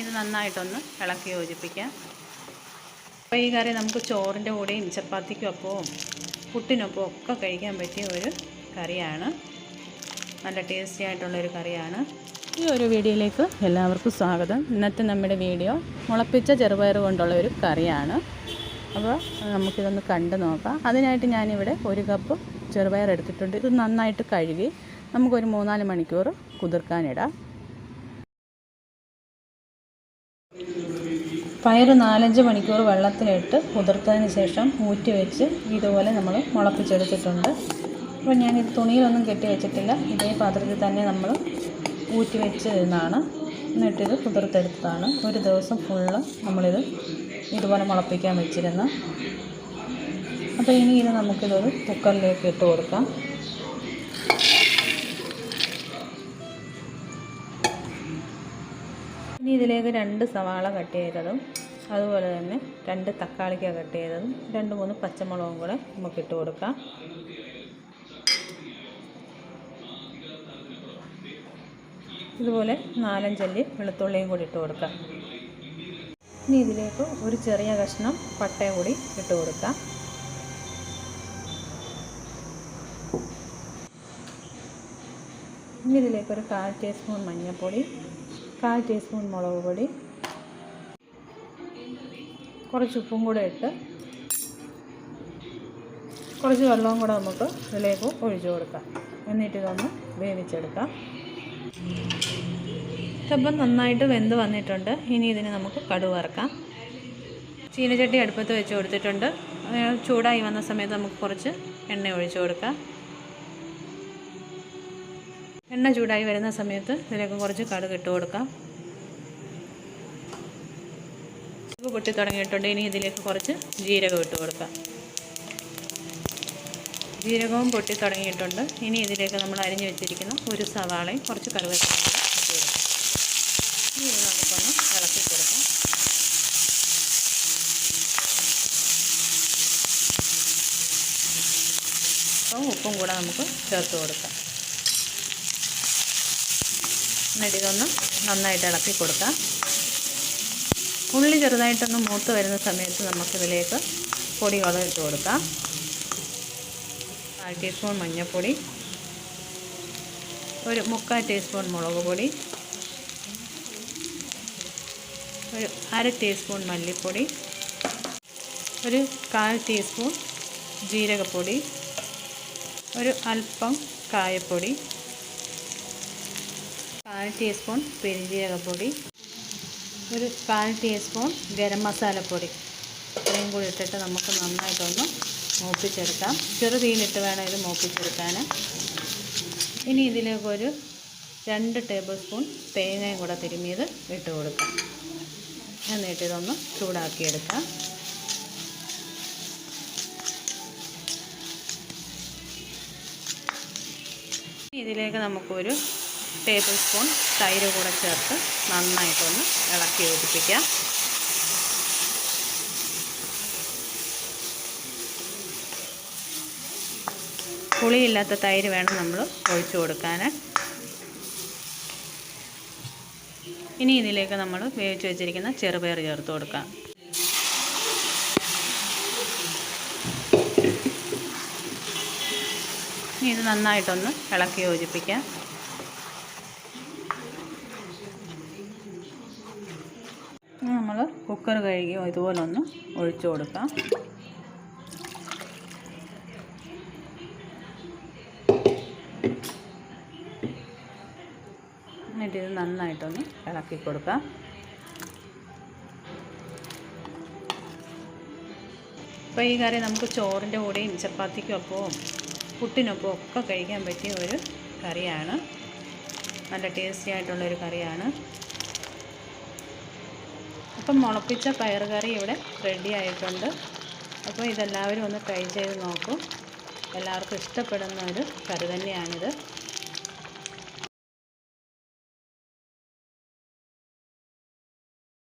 ഇത് നന്നായിട്ടൊന്ന് ഇളക്കി യോജിപ്പിക്കാം. അപ്പോൾ ഈ കറി നമുക്ക് ചോറിന്റെ കൂടെയും ചപ്പാത്തിക്കും ഒപ്പവും പുട്ടിനൊപ്പം ഒക്കെ കഴിക്കാൻ പറ്റിയ ഒരു കറിയാണ്. നല്ല ടേസ്റ്റി ആയിട്ടുള്ളൊരു കറിയാണ്. ഈ ഒരു വീഡിയോയിലേക്ക് എല്ലാവർക്കും സ്വാഗതം. ഇന്നത്തെ നമ്മുടെ വീഡിയോ മുളപ്പിച്ച ചെറുപയർ കൊണ്ടുള്ള ഒരു കറിയാണ്. അപ്പോൾ നമുക്കിതൊന്ന് കണ്ടു നോക്കാം. അതിനായിട്ട് ഞാനിവിടെ ഒരു കപ്പ് ചെറുപയർ എടുത്തിട്ടുണ്ട്. ഇത് നന്നായിട്ട് കഴുകി നമുക്കൊരു മൂന്നാൽ മണിക്കൂർ കുതിർക്കാനിടാം. പയർ നാലഞ്ച് മണിക്കൂർ വെള്ളത്തിലിട്ട് കുതിർത്തതിന് ശേഷം ഊറ്റി വെച്ച് ഇതുപോലെ നമ്മൾ മുളപ്പിച്ചെടുത്തിട്ടുണ്ട്. അപ്പോൾ ഇത് തുണിയിലൊന്നും കെട്ടി വെച്ചിട്ടില്ല. ഇതേ പാത്രത്തിൽ തന്നെ നമ്മൾ ഊറ്റി വെച്ചിരുന്നതാണ് എന്നിട്ടിത് കുതിർത്തെടുത്തതാണ്. ഒരു ദിവസം ഫുള്ള് നമ്മളിത് ഇതുപോലെ മുളപ്പിക്കാൻ വെച്ചിരുന്നു. അപ്പോൾ ഇനി ഇത് നമുക്കിതൊരു കുക്കറിലേക്ക് ഇട്ട് കൊടുക്കാം. ഇനി ഇതിലേക്ക് രണ്ട് സവാള കട്ട് ചെയ്തതും അതുപോലെ തന്നെ രണ്ട് തക്കാളിക്ക കട്ട് ചെയ്തതും രണ്ട് മൂന്ന് പച്ചമുളകും കൂടെ നമുക്ക് ഇട്ട് കൊടുക്കാം. ഇതുപോലെ നാലഞ്ചല്ലി വെളുത്തുള്ളിയും കൂടി ഇട്ട് കൊടുക്കാം. ഇനി ഇതിലേക്ക് ഒരു ചെറിയ കഷ്ണം പട്ടയും കൂടി ഇട്ട് കൊടുക്കാം. ഇനി ഇതിലേക്ക് ഒരു കാൽ ടീസ്പൂൺ മഞ്ഞൾപ്പൊടി കാൽ ടീസ്പൂൺ മുളക് പൊടി കുറച്ച് ഉപ്പും കൂടെ ഇട്ട് കുറച്ച് വെള്ളവും കൂടെ നമുക്ക് ഇതിലേക്ക് ഒഴിച്ചു കൊടുക്കാം. എന്നിട്ട് ഇതൊന്ന് വേവിച്ചെടുക്കാം. ഇതപ്പം നന്നായിട്ട് വെന്ത് വന്നിട്ടുണ്ട്. ഇനി ഇതിന് നമുക്ക് കടുക് വറക്കാം. ചീനച്ചട്ടി അടുപ്പത്ത് വെച്ച് കൊടുത്തിട്ടുണ്ട്. ചൂടായി വന്ന സമയത്ത് നമുക്ക് കുറച്ച് എണ്ണ ഒഴിച്ചു കൊടുക്കാം. എണ്ണ ചൂടായി വരുന്ന സമയത്ത് ഇതിലേക്ക് കുറച്ച് കടുക് ഇട്ട് കൊടുക്കാം. കടുക് പൊട്ടി തുടങ്ങിയിട്ടുണ്ട്. ഇനി ഇതിലേക്ക് കുറച്ച് ജീരകം ഇട്ട് കൊടുക്കാം. ജീരകവും പൊട്ടി തുടങ്ങിയിട്ടുണ്ട്. ഇനി ഇതിലേക്ക് നമ്മൾ അരിഞ്ഞു വെച്ചിരിക്കുന്ന ഒരു സവാളയും കുറച്ച് കറിവേപ്പിലയും ഇട്ട് കൊടുക്കാം. ഇനി നമുക്കൊന്ന് ഇളക്കി കൊടുക്കാം. അപ്പം ഉപ്പും കൂടെ നമുക്ക് ചേർത്ത് കൊടുക്കാം. എന്നിട്ട് ഇതൊന്ന് നന്നായിട്ട് ഇളക്കി കൊടുക്കാം. ഉള്ളി ചെറുതായിട്ടൊന്ന് മൂത്ത് വരുന്ന സമയത്ത് നമുക്കിതിലേക്ക് പൊടി ഇട്ട് കൊടുക്കാം. കാൽ ടീസ്പൂൺ മഞ്ഞൾപ്പൊടി ഒരു മുക്കാൽ ടീസ്പൂൺ മുളക് പൊടി ഒരു അര ടീസ്പൂൺ മല്ലിപ്പൊടി ഒരു കാൽ ടീസ്പൂൺ ജീരകപ്പൊടി ഒരു അല്പം കായപ്പൊടി ടീസ്പൂൺ പെരിഞ്ചീരകപ്പൊടി ഒരു കാൽ ടീസ്പൂൺ ഗരം മസാലപ്പൊടി. ഇത്രയും കൂടി ഇട്ടിട്ട് നമുക്ക് നന്നായിട്ടൊന്ന് മൂപ്പിച്ചെടുക്കാം. ചെറുതീയിലിട്ട് വേണം ഇത് മൂപ്പിച്ചെടുക്കാൻ ഇനി ഇതിലേക്കൊരു രണ്ട് ടേബിൾ സ്പൂൺ തേങ്ങയും കൂടെ തിരുമിയത് ഇട്ട് കൊടുക്കാം. എന്നിട്ട് ഇതൊന്ന് ചൂടാക്കിയെടുക്കാം. ഇതിലേക്ക് നമുക്കൊരു ടേബിൾ സ്പൂൺ തൈര് കൂടെ ചേർത്ത് നന്നായിട്ടൊന്ന് ഇളക്കി യോജിപ്പിക്കാം. പുളിയില്ലാത്ത തൈര് വേണം നമ്മൾ ഒഴിച്ചു കൊടുക്കാൻ ഇനി ഇതിലേക്ക് നമ്മൾ വേവിച്ച് വെച്ചിരിക്കുന്ന ചെറുപയർ ചേർത്ത് കൊടുക്കാം. ഇനി ഇത് നന്നായിട്ടൊന്ന് ഇളക്കി യോജിപ്പിക്കാം. നമ്മൾ കുക്കർ കഴുകി ഇതുപോലെ ഒന്ന് ഒഴിച്ചു കൊടുക്കാം. എന്നിട്ട് ഇത് നന്നായിട്ടൊന്ന് ഇളക്കി കൊടുക്കാം. അപ്പോൾ ഈ കറി നമുക്ക് ചോറിന്റെ കൂടെയും ചപ്പാത്തിക്കും ഒപ്പവും പുട്ടിനൊപ്പം ഒക്കെ കഴിക്കാൻ പറ്റിയ ഒരു കറിയാണ്. നല്ല ടേസ്റ്റി ആയിട്ടുള്ളൊരു കറിയാണ്. അപ്പം മുളപ്പിച്ച പയർ കറി ഇവിടെ റെഡി ആയിട്ടുണ്ട്. അപ്പോൾ ഇതെല്ലാവരും ഒന്ന് ട്രൈ ചെയ്ത് നോക്കും. എല്ലാവർക്കും ഇഷ്ടപ്പെടുന്ന ഒരു കറി തന്നെയാണിത്.